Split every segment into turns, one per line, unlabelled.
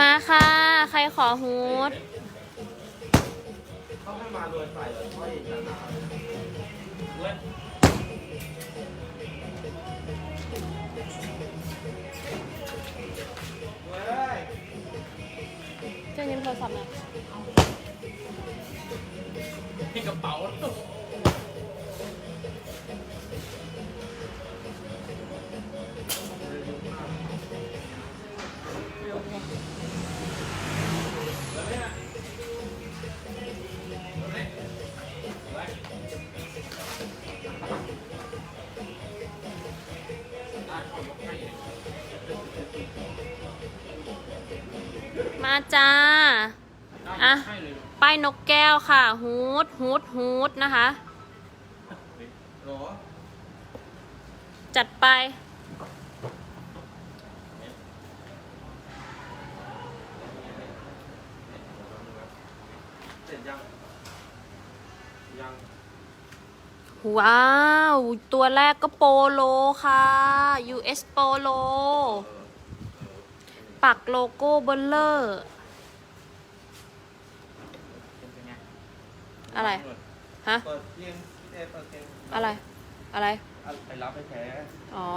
มาค่ะ ใครขอฮูด
เขาให้มาโดยใส่แล้วค่อยหนาๆเว้ยเว้ย
เจะยืมโทรศัพท์หน่อย
ที่กระเป๋า
มาจ้า อะ ป้ายนกแก้วค่ะ ฮูดฮูดฮูดนะคะ จัดไป
เสร็จยัง ยัง
ว้าว ตัวแรกก็โปโลค่ะ US โปโล ปักโลโก้เบลเลอร์
เป็นไง
อะไร ฮะ
เปิดเพลงพี่เต้เปิดเพลง
อะไร อะไร
เอาไปรับไปแท้
อ๋อ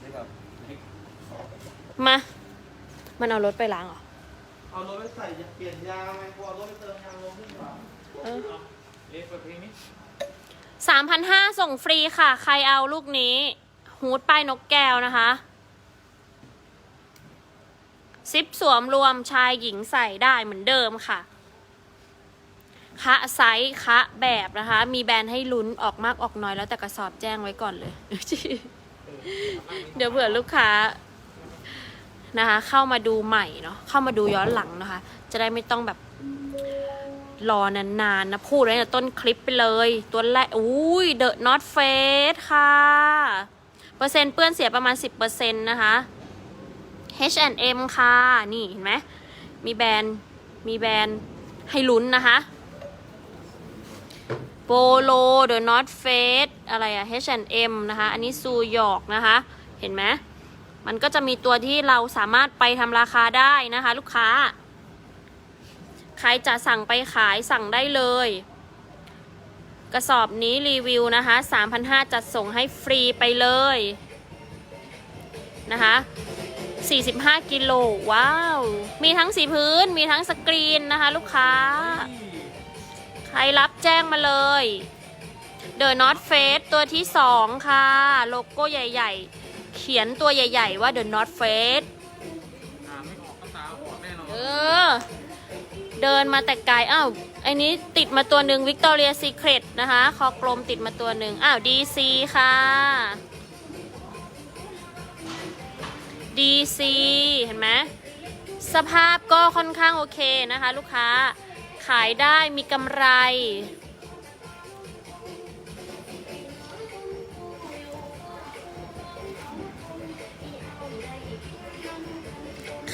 ได้แบบเฮ้ย
มา มันเอารถไปล้างเหรอ
เอารถไปใส่เปลี่ยนยางไหมกลัวรถไปเติมยางลงขึ้นกว่า
เออ
เรียกเปิดเพลงนี้
สามพันห้าส่งฟรีค่ะ ใครเอาลูกนี้ ฮูดป้ายนกแก้วนะคะซิปสวมรวมชายหญิงใส่ได้เหมือนเดิมค่ะ คะไซส์คะแบบนะคะ มีแบรนด์ให้ลุ้นออกมากออกน้อยแล้วแต่กระสอบแจ้งไว้ก่อนเลย เดี๋ยวเผื่อลูกค้านะคะ เข้ามาดูใหม่เนาะเข้ามาดูย้อนหลังนะคะ จะได้ไม่ต้องแบบ รอนานๆนะพูดไว้ในต้นคลิปไปเลย ตัวแรกอุ้ยเดอะน็อตเฟสค่ะ เปอร์เซ็นต์เปื้อนเสียประมาณ 10%นะคะ H&M ค่ะ นี่เห็นไหมมีแบรนด์ มีแบรนด์ให้ลุ้นนะคะโปโลเดอะน็อตเฟสอะไรอะ H&M นะคะ อันนี้ซูยอกนะคะ เห็นไหมมันก็จะมีตัวที่เราสามารถไปทำราคาได้นะคะ ลูกค้า ใครจะสั่งไปขายสั่งได้เลย กระสอบนี้รีวิวนะคะ3,500จัดส่งให้ฟรีไปเลยนะคะ45 กิโลว้าว มีทั้งสีพื้นมีทั้งสกรีนนะคะ ลูกค้า ใครรับแจ้งมาเลย The North Face ตัวที่ 2 ค่ะ โลโก้ใหญ่ ๆ เขียนตัวใหญ่ ๆ ว่า The North Face
อ่านไม่ออกก็ตาออกแน่นอน
เออ เดินมาแต่ไกลอ้าวไอ้นี้ติดมาตัวหนึ่งวิกตอเรียซีเครตนะคะคอกลมติดมาตัวหนึ่งอ้าว DC ค่ะ DC เห็นไหมสภาพก็ค่อนข้างโอเคนะคะ ลูกค้าขายได้มีกำไร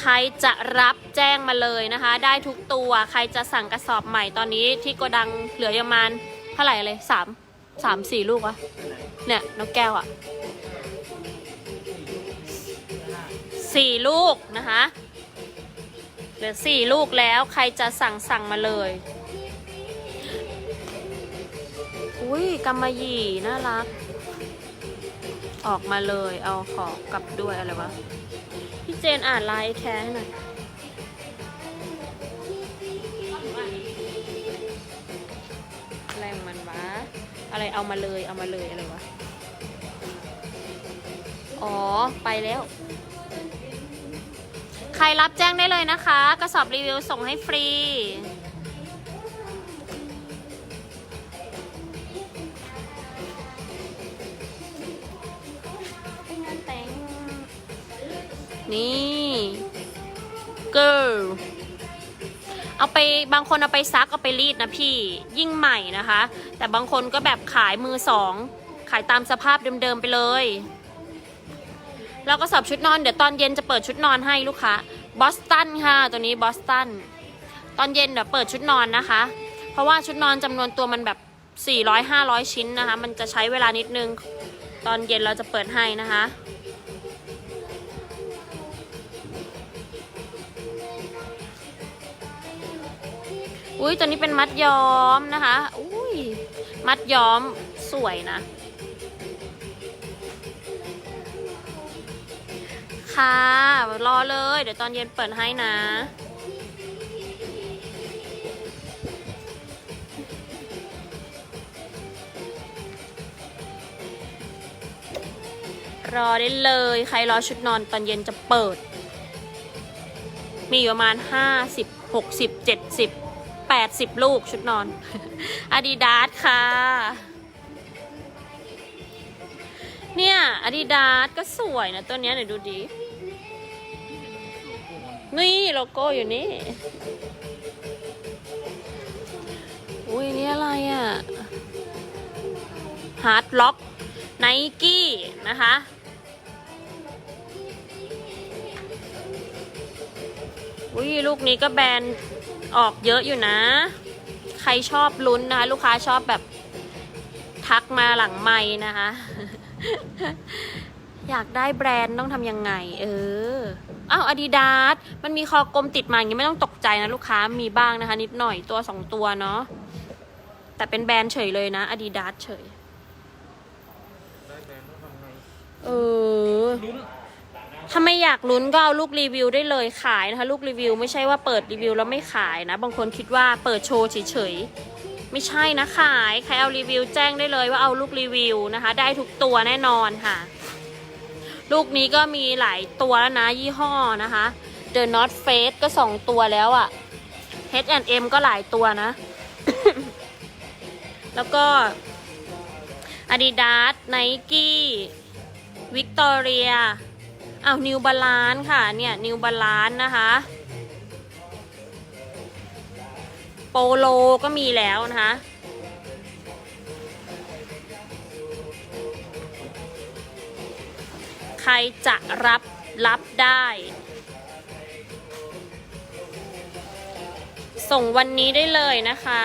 ครจะรับแจ้งมาเลยนะคะ ได้ทุกตัวใครจะสั่งกระสอบใหม่ตอนนี้ที่โกดังเหลือประมาณเท่าไหร่เลยสามสามสี่ลูกวะเนี่ยนกแก้วอะสี่ลูกนะคะเหลือสี่ลูกแล้วใครจะสั่งสั่งมาเลย อุ้ยกำมะหยี่น่ารัก ออกมาเลยเอาขอกลับด้วยอะไรวะ เจนอ่านไลน์แท้ให้หน่อยอะไรของมันวะ อะไรเอามาเลยเอามาเลยอะไรวะ อ๋อ ไปแล้ว ใครรับแจ้งได้เลยนะคะ กระสอบรีวิวส่งให้ฟรี นี่ girl เอาไปบางคนเอาไปซักเอาไปรีดนะพี่ยิ่งใหม่นะคะ แต่บางคนก็แบบขายมือสอง ขายตามสภาพเดิมๆไปเลยแล้วก็สอบชุดนอน เดี๋ยวตอนเย็นจะเปิดชุดนอนให้ลูกค้าบอสตันค่ะ ตัวนี้บอสตันตอนเย็นเดี๋ยวเปิดชุดนอนนะคะ เพราะว่าชุดนอนจำนวนตัวมันแบบ 400 500 ชิ้นนะคะ มันจะใช้เวลานิดนึง ตอนเย็นเราจะเปิดให้นะคะ อุ้ยตัวนี้เป็นมัดย้อมนะคะ อุ้ยมัดย้อมสวยนะ ค่ะ รอเลย เดี๋ยวตอนเย็นเปิดให้นะ รอได้เลย ใครรอชุดนอนตอนเย็นจะเปิด มีอยู่ประมาณ50 60 70 80 ลูกชุดนอน อาดิดาสค่ะ เนี่ยอาดิดาสก็สวยนะ ตัวเนี้ยเดี๋ยดูดินี่โลโก้อยู่นี่อุ้ยนี่อะไรอะ่ะฮาร์ดล็อกไนกี้นะคะ อุ้ยลูกนี้ก็แบรนด์ ออกเยอะอยู่นะ ใครชอบลุ้นนะคะ ลูกค้าชอบแบบทักมาหลังไม้นะคะ อยากได้แบรนด์ต้องทำยังไง เอออ้าวอาดิดาสมันมีคอกลมติดมาอย่างนี้ไม่ต้องตกใจนะลูกค้ามีบ้างนะคะ นิดหน่อยตัวสองตัวเนาะแต่เป็นแบรนด์เฉยเลยนะอาดิดาสเฉย
ได้แบรนด์ต้องทำไง
เออ ถ้าไม่อยากลุ้นก็เอาลูกรีวิวได้เลยขายนะคะ ลูกรีวิวไม่ใช่ว่าเปิดรีวิวแล้วไม่ขายนะ บางคนคิดว่าเปิดโชว์เฉยๆ ไม่ใช่นะขาย ใครเอารีวิวแจ้งได้เลยว่าเอาลูกรีวิวนะคะ ได้ทุกตัวแน่นอนค่ะ ลูกนี้ก็มีหลายตัวแล้วนะยี่ห้อนะคะ The North Face ก็สองตัวแล้วอะ่ะ H&M ก็หลายตัวนะ แล้วก็ Adidas Nike Victoria อ้าวนิวบาลานค่ะเนี่ยนิวบาลานนะคะโปโลก็มีแล้วนะคะใครจะรับรับได้ ส่งวันนี้ได้เลยนะคะ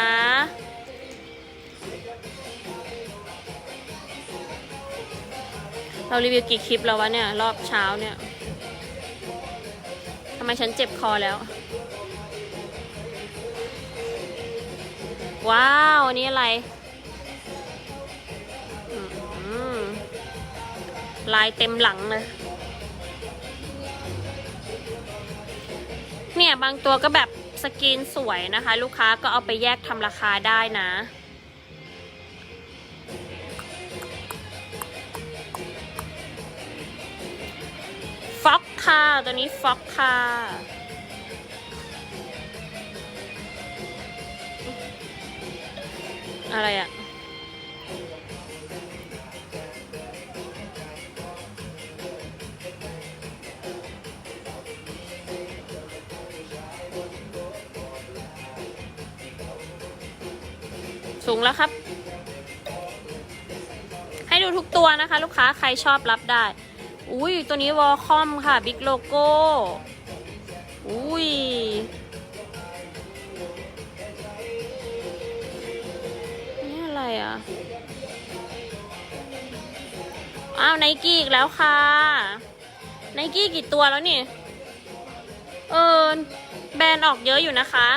เรารีวิวกี่คลิปแล้ววะเนี่ย รอบเช้าเนี่ยทำไมฉันเจ็บคอแล้ว ว้าวอันนี้อะไรลายเต็มหลังเลยเนี่ยบางตัวก็แบบสกรีนสวยนะคะ ลูกค้าก็เอาไปแยกทำราคาได้นะ ฟ็อกค่ะตัวนี้ฟ็อกค่ะอะไรอะสูงแล้วครับ ให้ดูทุกตัวนะคะ ลูกค้าใครชอบรับได้ อุ้ยตัวนี้วอลคอมค่ะบิ๊กโลโก้อุ้ยนี่อะไรอะอ้าวไนกี้อีกแล้วค่ะไนกี้กี่ตัวแล้วนี่ เออแบรนด์ออกเยอะอยู่นะคะ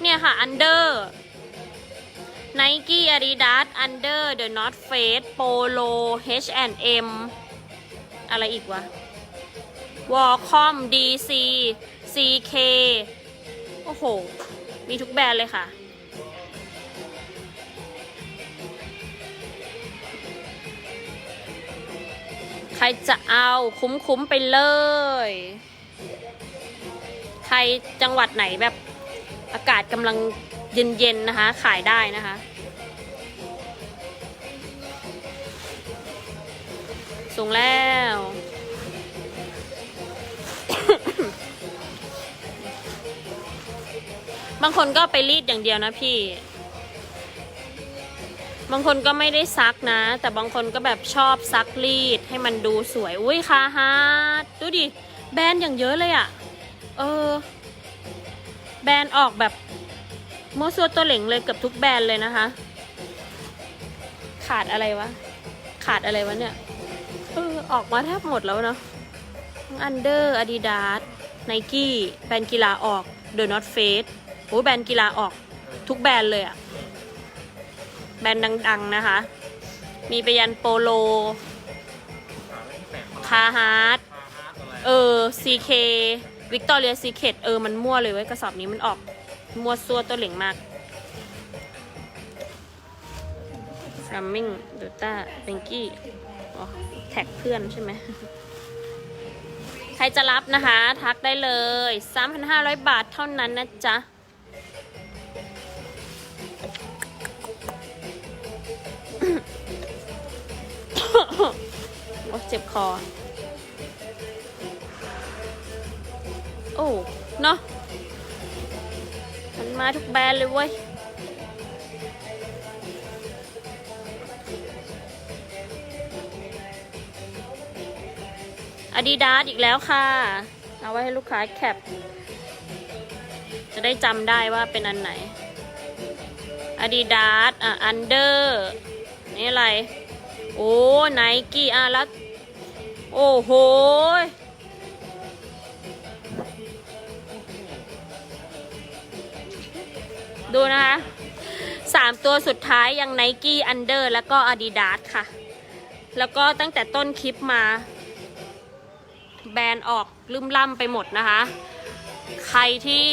เนี่ยค่ะอันเดอร์ Nike Adidas Under The North Face Polo H&M อะไรอีกวะ Wacom DC CK โอ้โห มีทุกแบรนด์เลยค่ะ ใครจะเอาคุ้มๆไปเลย ใครจังหวัดไหนแบบอากาศกำลังเย็นๆนะคะ ขายได้นะคะ สูงแล้ว บางคนก็ไปรีดอย่างเดียวนะพี่ บางคนก็ไม่ได้ซักนะ แต่บางคนก็แบบชอบซักรีดให้มันดูสวย อุ้ยคาฮาร์ดดูดิ แบรนด์อย่างเยอะเลยอะ่ะ เออ แบรนด์ออกแบบโมซัวตัวเหล่งเลยเกือบทุกแบรนด์เลยนะคะ ขาดอะไรวะ ขาดอะไรวะเนี่ย เออออกมาแทบหมดแล้วเนาะอันเดอร์อาดิดาสไนกี้แบรนด์กีฬาออกเดอะนอตเฟสโอ้แบรนด์กีฬาออกทุกแบรนด์เลยอะแบรนด์ดัง ๆ นะคะ มีไปยันโปโล คาฮาร์ดเออ CK วิกตอเรียซีเคทเออ มันมั่วเลยเว้ยกระสอบนี้มันออก มั่วซัวตัวเหล่งมากฟรัมมิงดูต้าเบงกี้อ๋อ แท็กเพื่อนใช่ไหม ใครจะรับนะคะ ทักได้เลย 3,500 บาทเท่านั้นนะจ๊ะ โอ้เจ็บคอ โอ้ เนาะมันมาทุกแบรนด์เลยเว้ย อาดิดาสอีกแล้วค่ะ เอาไว้ให้ลูกค้าแคป จะได้จำได้ว่าเป็นอันไหนอาดิดาสอะอันเดอร์นี่อะไร โอ้ไนกี้อะแล้วโอ้โหดูนะคะสามตัวสุดท้ายยัง Nike Under แล้วก็ Adidas ค่ะ แล้วก็ตั้งแต่ต้นคลิปมา แบรนด์ออกลืมล่ำไปหมดนะคะ ใครที่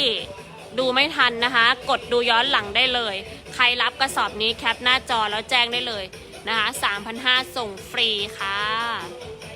ดูไม่ทันนะคะ กดดูย้อนหลังได้เลย ใครรับกระสอบนี้แคปหน้าจอแล้วแจ้งได้เลยนะคะ3,500ส่งฟรีค่ะ